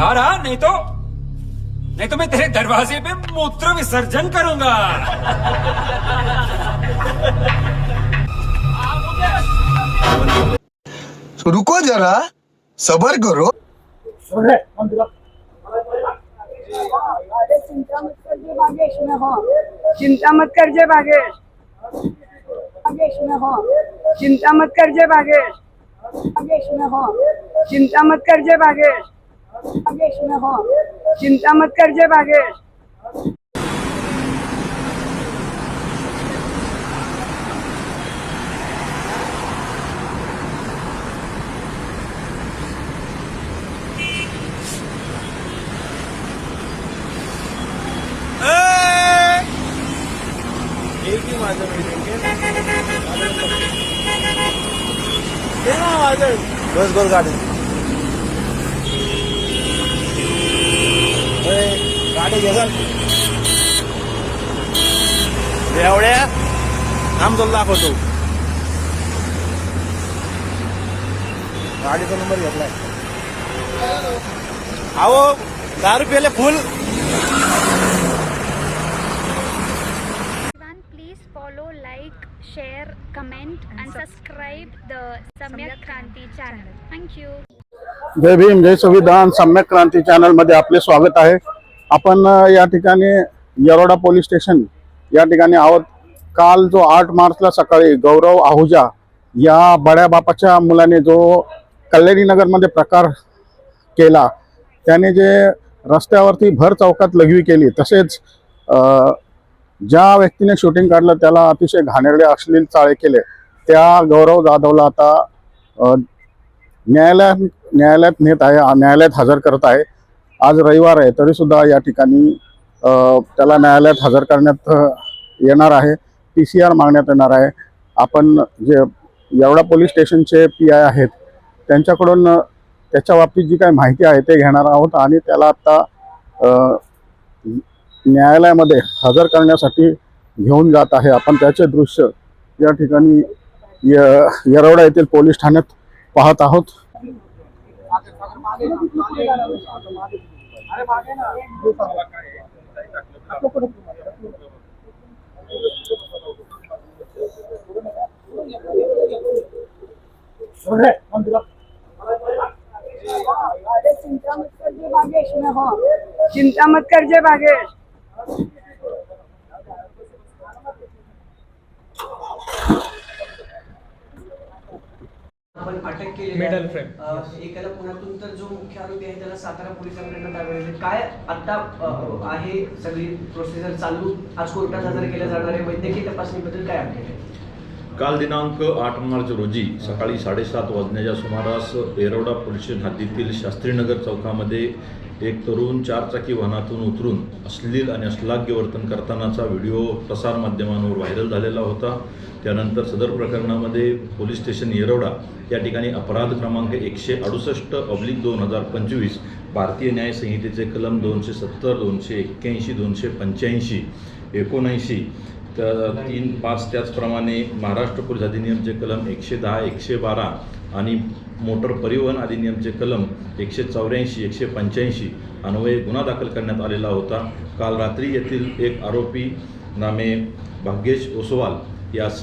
बाहर आ नहीं तो नहीं तो मैं तेरे दरवाजे पे मूत्र विसर्जन करूँगा। तो रुको जरा सबर करो। चिंता मत करजे भागेश में हो चिंता मत करजे भागेश बागेश। में हो चिंता मत कर जे हो चिंता मत करजे भागेश भागेश में हो चिंता मत करजे भागेश बस गोल गाडी। एवढ्या काम धोम दाखवतो अहो दहा रुपयाला फुल please follow like share Samyak Kranti चॅनलमध्ये आपले स्वागत आहे. आपण या ठिकाणी येरोडा पोलीस स्टेशन या ठिकाणी आहोत. काल जो आठ मार्चला सकाळी गौरव आहुजा या बड्या बापाच्या मुलाने जो कल्याणी नगरमध्ये प्रकार केला त्याने जे रस्त्यावरती भर चौकात लघवी केली तसेच ज्या व्यक्तीने शूटिंग काढलं त्याला अतिशय घाणेरडे अश्लील चाळे केले. त्या गौरव जाधवला आता न्यायालयात न्यायालयात नेत आहे न्यायालयात हजर करत आहे. आज रविवार आहे तरी सुद्धा या ठिकाणी त्याला न्यायालयात हजर करण्यात येणार आहे. पी सी आर मागण्यात येणार आहे. आपण जे येवडा पोलीस स्टेशनचे पी आय आहेत त्यांच्याकडून त्याच्या बाबतीत जी काही माहिती आहे ते घेणार आहोत आणि त्याला आत्ता न्यायालयामध्ये हजर करण्यासाठी घेऊन जात आहे. आपण त्याचे दृश्य या ठिकाणी य येरवडा येथील पोलीस ठाण्यात पाहत आहोत. चिंता मत करजे भागेश में हो चिंता मत करजे भागेश आपण अटक केली मेडल फ्रेम एकाला पुण्यातून तर जो मुख्य आरोपी आहे त्याला सातारा पोलिसांकडनं ताब्यात काय आता आहे सगळी प्रोसिजर चालू? आज कोर्टात हजर केल्या जाणाऱ्या वैद्यकीय तपासणीबद्दल काय अपडेट आहे? काल दिनांक आठ मार्च रोजी सकाळी साडेसात वाजण्याच्या सुमारास येरवडा पोलीस स्टेशन हद्दीतील शास्त्रीनगर चौकामध्ये एक तरुण चारचाकी वाहनातून उतरून अश्लील आणि अश्लाघ्य वर्तन करतानाचा व्हिडिओ प्रसार माध्यमांवर व्हायरल झालेला होता. त्यानंतर सदर प्रकरणामध्ये पोलीस स्टेशन येरवडा या ठिकाणी अपराध क्रमांक एकशे अडुसष्ट ऑब्लिक दोन हजार पंचवीस भारतीय न्याय संहितेचे कलम दोनशे सत्तर दोनशे एक्क्याऐंशी दोनशे पंच्याऐंशी एकोणऐंशी तर तीन पाच त्याचप्रमाणे महाराष्ट्र पोलीस अधिनियमचे कलम एकशे दहा एकशे बारा आणि मोटर परिवहन अधिनियमचे कलम एकशे चौऱ्याऐंशी एकशे पंच्याऐंशी अन्वये गुन्हा दाखल करण्यात आलेला होता. काल रात्री येथील एक आरोपी नामे भाग्येश ओसवाल यास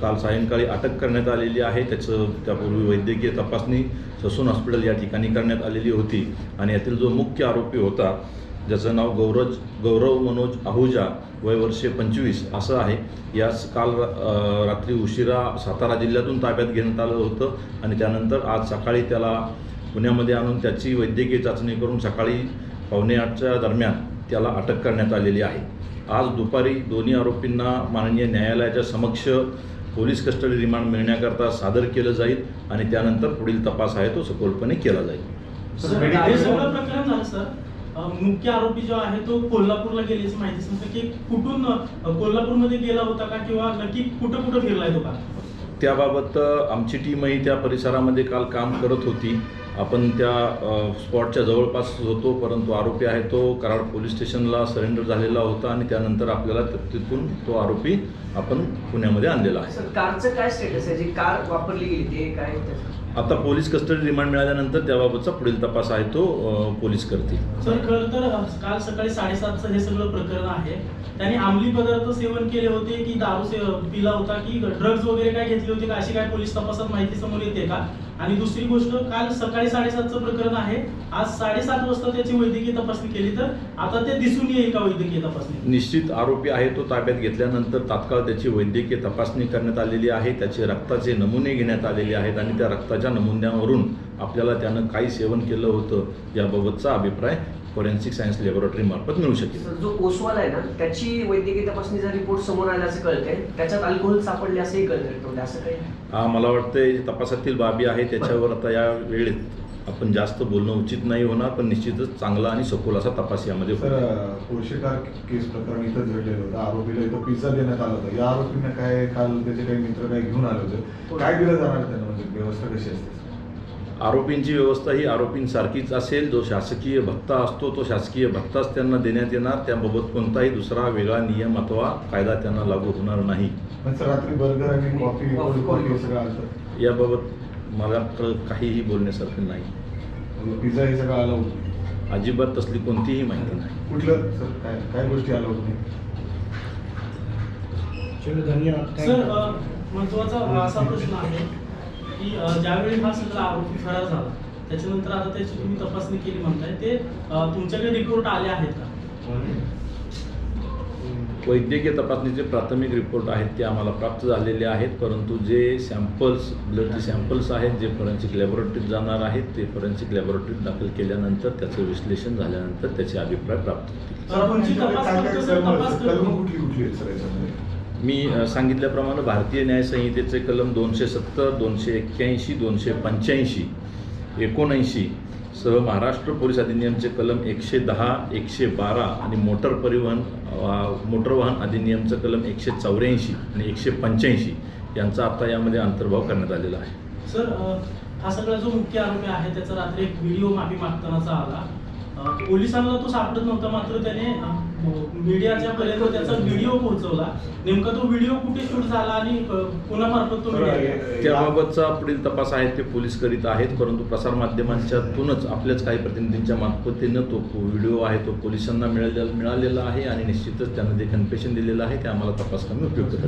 काल सायंकाळी अटक करण्यात आलेली आहे. त्याचं त्यापूर्वी वैद्यकीय तपासणी ससून हॉस्पिटल या ठिकाणी करण्यात आलेली होती. आणि यातील जो मुख्य आरोपी होता ज्याचं नाव गौरज गौरव मनोज आहुजा वय वर्षे पंचवीस असं आहे. यास काल रात्री उशिरा सातारा जिल्ह्यातून ताब्यात घेण्यात आलं होतं आणि त्यानंतर आज सकाळी त्याला पुण्यामध्ये आणून त्याची वैद्यकीय चाचणी करून सकाळी पावणे आठच्या दरम्यान त्याला अटक करण्यात आलेली आहे. आज दुपारी दोन्ही आरोपींना माननीय न्यायालयाच्या समक्ष पोलीस कस्टडी रिमांड मिळण्याकरता सादर केलं जाईल आणि त्यानंतर पुढील तपास आहे तो सखोलपणे केला जाईल. मुख्य आरोपी जो आहे तो कोल्हापूरला गेल्याची माहिती समजते म्हणजे की कुठून कोल्हापूरमध्ये गेला होता का किंवा नक्की कुठं कुठं फिरलाय तो का? त्याबाबत आमची टीमही त्या परिसरामध्ये काल काम करत होती. आपण त्या स्पॉटच्या जवळपास होतो परंतु आरोपी आहे तो कराड पोलीस स्टेशनला सरेंडर झालेला होता आणि त्यानंतर आपल्याला तिथून तो आरोपी आपण पुण्यामध्ये आणलेला आहे. सर कारचं काय स्टेटस आहे? जी कार वापरली गेली ते काय? आता पोलीस कस्टडी रिमांड मिळाल्यानंतर त्याबाबतचा पुढील तपास आहे तो पोलीस करतील. सर खरं तर काल सकाळी साडेसातचं हे सगळं प्रकरण आहे. त्यांनी अंमली पदार्थ सेवन केले होते की दारू से पिला होता की ड्रग्ज वगैरे काय घेतले होते का? अशी काय पोलीस तपासात माहिती समोर येते का? आणि दुसरी गोष्ट काल सकाळी साडेसातचं प्रकरण आहे. आज साडेसात वाजता त्याची वैद्यकीय तपासणी केली तर आता ते दिसून येईल का वैद्यकीय तपासणी? निश्चित आरोपी आहे तो ताब्यात घेतल्यानंतर तात्काळ त्याची वैद्यकीय तपासणी करण्यात आलेली आहे. त्याचे रक्ताचे नमुने घेण्यात आलेले आहेत आणि त्या रक्ताच्या नमुन्यावरून आपल्याला त्यानं काही सेवन केलं होतं याबाबतचा अभिप्राय फॉरेन्सिक सायन्स लॅबोरेटरी मार्फत मिळू शकेल. सर, जो ओसवाल आहे ना त्याची वैद्यकीय तपासणीचा रिपोर्ट समोर आला असं कळतंय त्याच्यात अल्कोहोल सापडले असंही कळतंय. म्हणजे असं काही हा मला वाटतंय तपासातील बाबी आहे त्याच्यावर आता या वेळेत आपण जास्त बोलणं उचित नाही होणार पण निश्चितच चांगला आणि सखोल असा तपास यामध्ये सर होईल. केस प्रकरण इथं घडलेलं होतं. आरोपीला इथं पिझ्झा देण्यात आला होता. या आरोपींना काय काल त्याचे काही मित्र काय घेऊन आले होते? काय दिलं जाणार त्यांना? म्हणजे व्यवस्था कशी असते? आरोपींची व्यवस्था ही आरोपींसारखीच असेल. जो शासकीय भत्ता असतो तो शासकीय भत्ताच त्यांना देण्यात येणार. त्याबाबत कोणताही दुसरा वेगळा नियम अथवा कायदा त्यांना लागू होणार नाही. याबाबत मला तर काहीही बोलण्यासारखं नाही. पिझ्झा हे सगळं आलं होतं. अजिबात तसली कोणतीही माहिती नाही. कुठलं? सर काय काय गोष्टी आलं होतं सर अ, महत्त्वाचा असा प्रश्न आहे. की ज्यावेळी हा सगळा आरोपी फरार झाला त्याच्यानंतर आता त्याची तुम्ही तपासणी केली म्हणताय ते तुमच्याकडे रिपोर्ट आले आहेत का? वैद्यकीय तपासणीचे प्राथमिक रिपोर्ट आहेत ते आम्हाला प्राप्त झालेले आहेत परंतु जे सॅम्पल्स ब्लडचे सॅम्पल्स आहेत जे फॉरेन्सिक लॅबोरेटरीत जाणार आहेत ते फॉरेन्सिक लॅबोरेटरीत दाखल केल्यानंतर त्याचं विश्लेषण झाल्यानंतर त्याचे अभिप्राय प्राप्त होतील. मी सांगितल्याप्रमाणे भारतीय न्यायसंहितेचे कलम दोनशे सत्तर दोनशे एक्क्याऐंशी दोनशे पंच्याऐंशी एकोणऐंशी सह महाराष्ट्र पोलीस अधिनियमचे कलम एकशे दहा एकशे बारा आणि मोटर परिवहन मोटर वाहन अधिनियमचं कलम एकशे चौऱ्याऐंशी आणि एकशे पंच्याऐंशी यांचा आता यामध्ये अंतर्भाव करण्यात आलेला आहे. सर हा सगळा जो मुख्य आरोपी आहे त्याचा रात्री एक व्हिडिओ माफी मागतानाचा आला. पोलिसांना तो सापडत नव्हता मात्र त्याने मीडियाच्या पर्यंत त्याचा व्हिडिओ पोहोचवला. नेमका तो व्हिडिओ कुठे शूट झाला आणि कोणामार्फत तो त्याबाबतचा पुढील तपास आहे ते पोलीस करीत आहेत परंतु प्रसारमाध्यमांच्यातूनच आपल्याच काही प्रतिनिधींच्या मार्फतीनं तो व्हिडिओ आहे तो पोलिसांना मिळालेला मिळालेला आहे आणि निश्चितच त्यांना जे कन्फेशन दिलेलं आहे ते आम्हाला तपास करून उपयुक्त